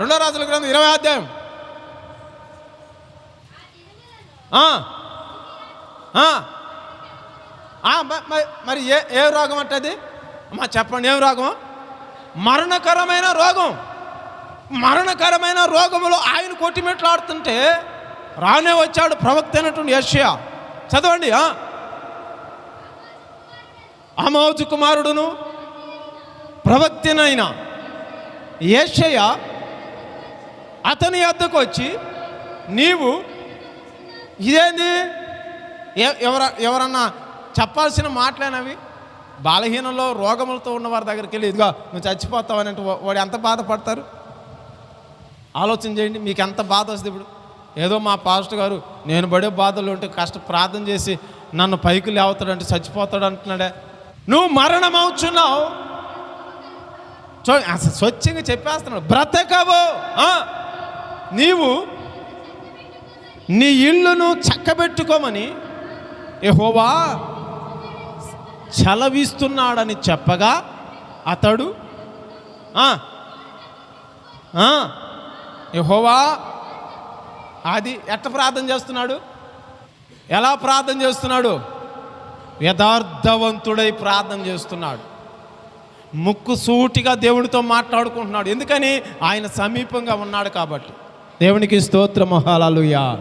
రెండో రాజుల గ్రంథం ఇరవై అధ్యాయం ఆ. మరి ఏ ఏ రోగం అంటది అమ్మా చెప్పండి ఏం రోగం మరణకరమైన రోగం మరణకరమైన రోగములో ఆయన కొట్టిమెట్లాడుతుంటే రానే వచ్చాడు ప్రవక్త అయినటువంటి యష్యా చదవండి ఆ. అమోజు కుమారుడును ప్రవక్తనైన యెషయ అతని వద్దకు వచ్చి నీవు ఇదేంది? ఎవర ఎవరన్నా చెప్పాల్సిన మాటలేనవి? బాలహీనంలో రోగములతో ఉన్న వారి దగ్గరికి వెళ్ళి ఇదిగో నువ్వు చచ్చిపోతావు అని అంటే వాడు ఎంత బాధపడతారు? ఆలోచన చేయండి మీకు ఎంత బాధ వస్తుంది ఇప్పుడు? ఏదో మా పాస్టర్ గారు నేను పడే బాధలు ఉంటే కష్ట ప్రార్థన చేసి నన్ను పైకి లేవుతాడంటే చచ్చిపోతాడు అంటున్నాడే. నువ్వు మరణం అవుతున్నావు చూ అసలు స్వచ్ఛంగా చెప్పేస్తున్నాడు బ్రతకవు. నీవు నీ ఇల్లును చక్కబెట్టుకోమని ఎహోవా చలవిస్తున్నాడని చెప్పగా అతడు ఎహోవా అది ఎట్ట ప్రార్థన చేస్తున్నాడు? ఎలా ప్రార్థన చేస్తున్నాడు? యథార్థవంతుడై ప్రార్థన చేస్తున్నాడు. ముక్కు సూటిగా దేవునితో మాట్లాడుకుంటున్నాడు. ఎందుకని? ఆయన సమీపంగా ఉన్నాడు కాబట్టి. దేవునికి స్తోత్రము హల్లెలూయా.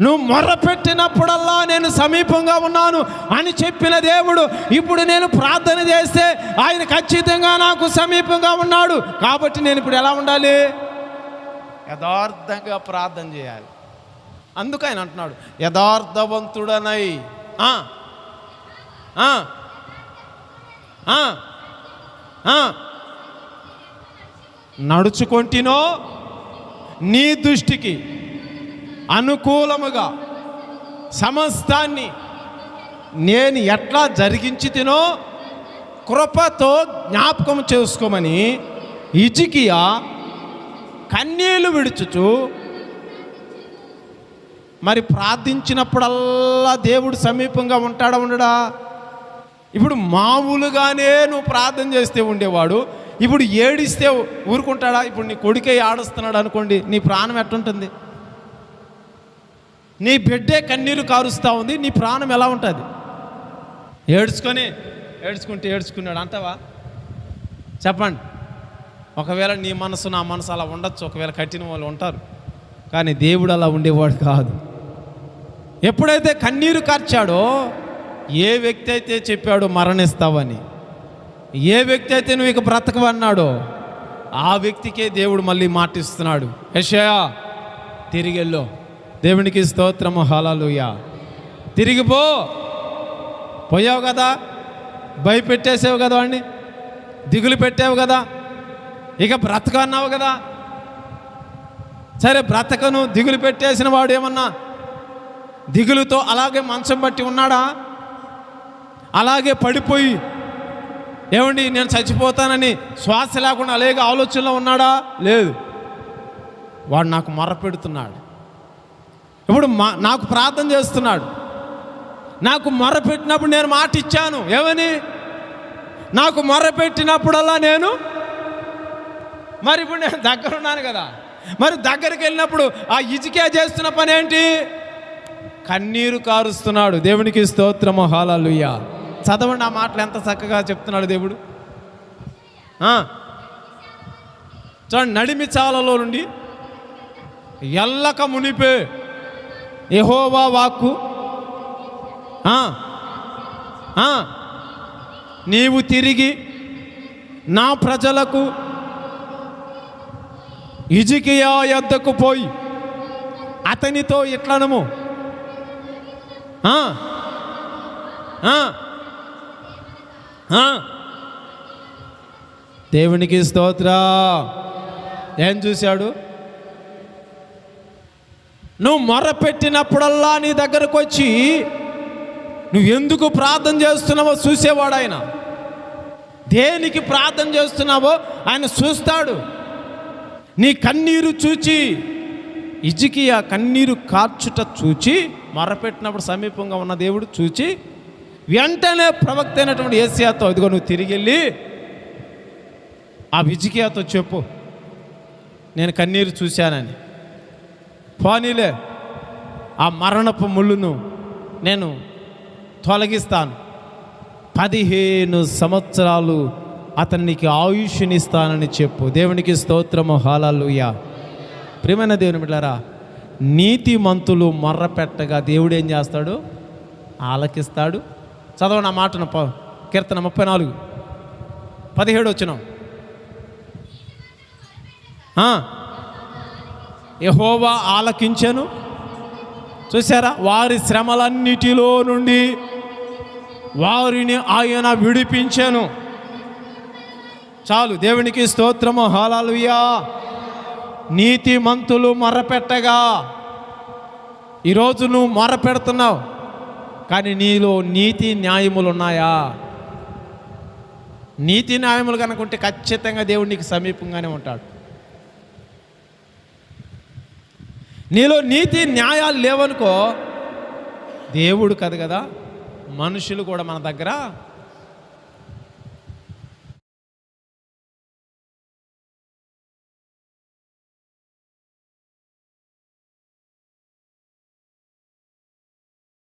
నువ్వు మొర్రపెట్టినప్పుడల్లా నేను సమీపంగా ఉన్నాను అని చెప్పిన దేవుడు ఇప్పుడు నేను ప్రార్థన చేస్తే ఆయన ఖచ్చితంగా నాకు సమీపంగా ఉన్నాడు. కాబట్టి నేను ఇప్పుడు ఎలా ఉండాలి? యథార్థంగా ప్రార్థన చేయాలి. అందుకు ఆయన అంటున్నాడు యథార్థవంతుడనై. నడుచుకొంటినో నీ దృష్టికి అనుకూలముగా సమస్తాన్ని నేను ఎట్లా జరిగించి తినో కృపతో జ్ఞాపకం చేసుకోమని ఇజికియా కన్నీళ్ళు విడుచుచు మరి ప్రార్థించినప్పుడల్లా దేవుడు సమీపంగా ఉంటాడా ఉండడా? ఇప్పుడు మామూలుగానే నువ్వు ప్రార్థన చేస్తే ఉండేవాడు. ఇప్పుడు ఏడిస్తే ఊరుకుంటాడా? ఇప్పుడు నీ కొడుకే ఆడుస్తున్నాడు అనుకోండి నీ ప్రాణం ఎట్టుంటుంది? నీ బిడ్డే కన్నీరు కారుస్తూ ఉంది నీ ప్రాణం ఎలా ఉంటుంది? ఏడ్చుకొని ఏడ్చుకుంటే ఏడ్చుకున్నాడు అంటావా? చెప్పండి. ఒకవేళ నీ మనసు నా మనసు అలా ఉండొచ్చు ఒకవేళ కట్టిన వాళ్ళు ఉంటారు. కానీ దేవుడు అలా ఉండేవాడు కాదు. ఎప్పుడైతే కన్నీరు కార్చాడో ఏ వ్యక్తి అయితే చెప్పాడో మరణిస్తావని ఏ వ్యక్తి అయితే నువ్వు ఇక బ్రతకవన్నాడో ఆ వ్యక్తికే దేవుడు మళ్ళీ మాటిస్తున్నాడు. యషయా తిరిగెల్లో దేవునికి స్తోత్రము. హలలుయా తిరిగిపో పోయావు కదా? భయపెట్టేసావు కదా వాడిని దిగులు పెట్టావు కదా? ఇక బ్రతక అన్నావు కదా? సరే బ్రతకను. దిగులు పెట్టేసిన వాడు ఏమన్నా? దిగులుతో అలాగే మంచం బట్టి ఉన్నాడా? అలాగే పడిపోయి ఏమండి నేను చచ్చిపోతానని శ్వాస లేకుండా అలాగే ఆలోచనలో ఉన్నాడా? లేదు. వాడు నాకు మొర్ర పెడుతున్నాడు ఇప్పుడు మా నాకు ప్రార్థన చేస్తున్నాడు. నాకు మొర్ర పెట్టినప్పుడు నేను మాట ఇచ్చాను. ఏమని? నాకు మొర్ర పెట్టినప్పుడల్లా నేను మరి ఇప్పుడు నేను దగ్గర ఉన్నాను కదా. మరి దగ్గరికి వెళ్ళినప్పుడు ఆ ఇజికే చేస్తున్న పని ఏంటి? కన్నీరు కారుస్తున్నాడు. దేవునికి స్తోత్రము. హాలలుయ్య చదవండి ఆ మాటలు ఎంత చక్కగా చెప్తున్నాడు దేవుడు. చూడండి నడిమి చాలలో నుండి ఎల్లక మునిపే ఎహోవా వాక్కు. నీవు తిరిగి నా ప్రజలకు ఇజికియా యొద్దకు పోయి అతనితో ఇట్లనము. ఆ, ఆ. దేవునికి స్తోత్ర. ఏం చూశాడు? నువ్వు మొర పెట్టినప్పుడల్లా నీ దగ్గరకు వచ్చి నువ్వు ఎందుకు ప్రార్థన చేస్తున్నావో చూసేవాడు ఆయన దేనికి ప్రార్థన చేస్తున్నావో ఆయన చూస్తాడు. నీ కన్నీరు చూచి ఇజికి ఆ కన్నీరు కార్చుట చూచి మొరపెట్టినప్పుడు సమీపంగా ఉన్న దేవుడు చూచి వెంటనే ప్రవక్త అయినటువంటి ఏసియాతో ఇదిగో నువ్వు తిరిగి వెళ్ళి ఆ విజికియాతో చెప్పు. నేను కన్నీరు చూశానని. పోనీలే ఆ మరణపు ముళ్ళును నేను తొలగిస్తాను. పదిహేను సంవత్సరాలు అతనికి ఆయుష్నిస్తానని చెప్పు. దేవునికి స్తోత్రము హాలూయా ప్రియమైన దేవుని బిడ్డారా నీతిమంతులు మొర్ర పెట్టగా దేవుడు ఏం చేస్తాడు? ఆలకిస్తాడు. చదవ నా మాటను. ప- కీర్తన ముప్పై నాలుగు. పదిహేడు వచ్చినాం. యహోవా ఆలకించాను. చూసారా వారి శ్రమలన్నిటిలో నుండి వారిని ఆయన విడిపించాను. చాలు దేవునికి స్తోత్రము. హాలలుయా నీతిమంతులు మొరపెట్టగా. ఈరోజు నువ్వు మొరపెడుతున్నావు. కానీ నీలో నీతి న్యాయములు ఉన్నాయా నీతి న్యాయములు కనుకుంటే ఖచ్చితంగా దేవుడు నీకు సమీపంగానే ఉంటాడు. నీలో నీతి న్యాయాలు లేవనుకో దేవుడు కాదు కదా? మనుషులు కూడా మన దగ్గర